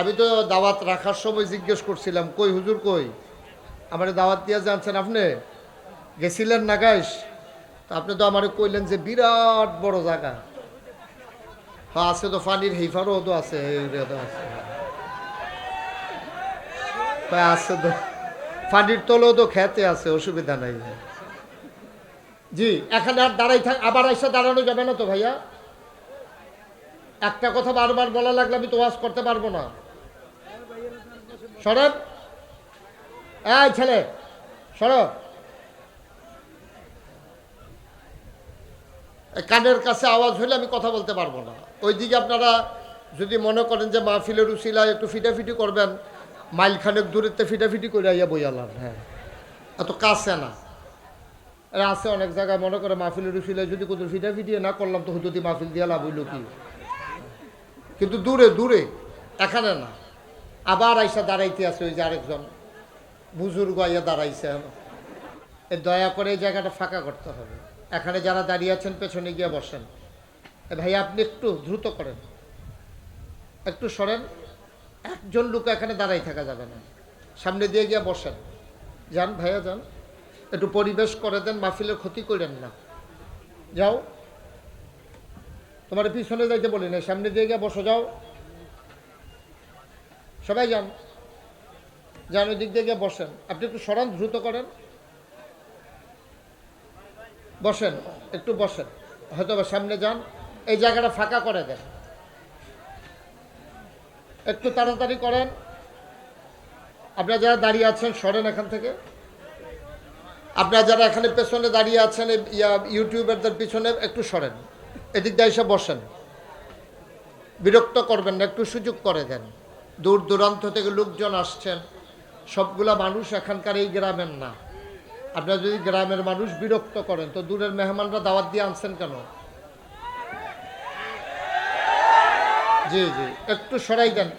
আমি তো দাওয়াত রাখার সময় জিজ্ঞেস করছিলাম কই হুজুর কই? আমার দাওয়াত দিয়ে জানছেন আপনি? গেছিলেন না গাইস? তা আপনি তো আমার কইলেন যে বিরাট বড় জায়গা। হ্যাঁ আছে তো পানির হেফারও তো আছে তো আছে। হ্যাঁ, তো। পানির তলেও তো খেতে আছে অসুবিধা নাই। জি এখানে আর দাঁড়াই থাক আবার এসে দাঁড়ানো যাবে না তো ভাইয়া? একটা কথা বারবার বলা লাগলে আমি তো ওয়াজ করতে পারব না। সরব। এই ছেলে সরব কানের কাছে আওয়াজ হলে আমি কথা বলতে পারব না। ওইদিকে আপনারা যদি মনে করেন যে মাহফিলের উশিলায় একটু ফিটাফিটি করবেন, মাইলখানেক দূরেতে ফিটাফিটি করে আইয়া বইয়ালাম হ্যাঁ এত কাছে না। আছে অনেক জায়গায় মনে করে মাহফিলের উশিলায় যদি কোথাও ফিটাফিটি না করলাম, তো হুদুতি মাহফিল দিয়া লাভ হইল কি? কিন্তু দূরে দূরে, এখানে না। আবার আইসা দাঁড়াইতে আছে ওই যে আরেকজন। বুজুর্গ আইয়া দাঁড়াইছে এ দয়া করে এই জায়গাটা ফাঁকা করতে হবে। এখানে যারা দাঁড়িয়ে আছেন, পেছনে গিয়ে বসেন। ভাই, আপনি একটু দ্রুত করেন। একটু সরেন। একজন লোক এখানে দাঁড়াই থাকা যাবে না। সামনে দিয়ে গিয়ে বসেন। যান ভাইয়া, যান। একটু পরিবেশ করে দেন, মাহফিলের ক্ষতি করেন না। যাও। তোমার পিছনে যাইতে বলি না সামনে দিয়ে গিয়ে বসো, যাও। সবাই যান। যান ওই দিক দিয়ে বসেন। আপনি একটু সরান, দ্রুত করেন। বসেন, একটু বসেন। হয়তো সামনে যান। এই জায়গাটা ফাঁকা করে দেন। একটু তাড়াতাড়ি করেন। আপনারা যারা দাঁড়িয়ে আছেন, সরেন এখান থেকে। আপনারা যারা এখানে পেছনে দাঁড়িয়ে আছেন ইউটিউবারদের পিছনে, একটু সরেন। এদিক দিয়ে এসে বসেন। বিরক্ত করবেন না, একটু সুযোগ করে দেন। দূর দূরান্ত থেকে লোকজন আসছেন। সবগুলা মানুষ এখানকার এই গ্রামের না। আপনারা যদি গ্রামের মানুষ বিরক্ত করেন, তো দূরের মেহমানরা দাওয়াত দিয়ে আনছেন কেন? জি জি, একটু সরাই দেন।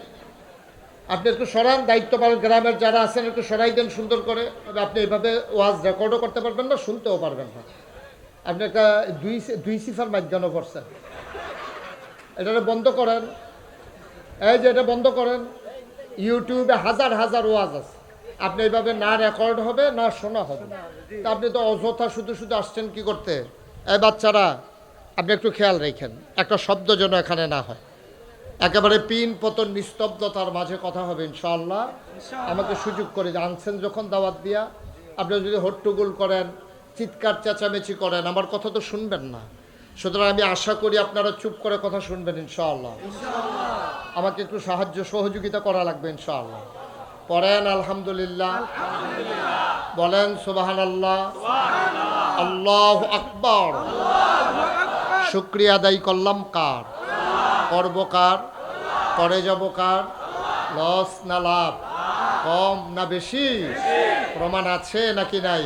আপনি একটু সরান, দায়িত্ব পালন, গ্রামের যারা আছেন, একটু সরাই দেন সুন্দর করে। আপনি এইভাবে ওয়াজ রেকর্ডও করতে পারবেন না, শুনতেও পারবেন না। আপনি একটা দুই দুই সিফার মাধ্যমে পড়ছেন। এটা বন্ধ করেন। এই যে এটা বন্ধ করেন। ইউটিউবে হাজার হাজার ওয়াজ আছে। আপনি এইভাবে না রেকর্ড হবে না শোনা হবে। তা আপনি তো অযথা শুধু শুধু আসছেন কি করতে? এই বাচ্চারা আপনি একটু খেয়াল রেখেন একটা শব্দ যেন এখানে না হয়। একেবারে পিন পতন নিস্তব্ধতার মাঝে কথা হবে ইনশাআল্লাহ। আমাকে সুযোগ করে আনছেন যখন দাওয়াত দিয়া আপনি যদি হট্টগোল করেন চিৎকার চেঁচামেচি করেন আমার কথা তো শুনবেন না। সুতরাং আমি আশা করি আপনারা চুপ করে কথা শুনবেন ইনশাআল্লাহ। আমাকে একটু সাহায্য, সহযোগিতা করা লাগবে ইনশাআল্লাহ। পড়েন, আলহামদুলিল্লাহ। বলেন সুবাহান আল্লাহ আল্লাহ আকবর। শুক্রিয়া আদায় করলাম কার? করব কার? করে যাব কার? লস না লাভ? কম না বেশি? প্রমাণ আছে নাকি নাই?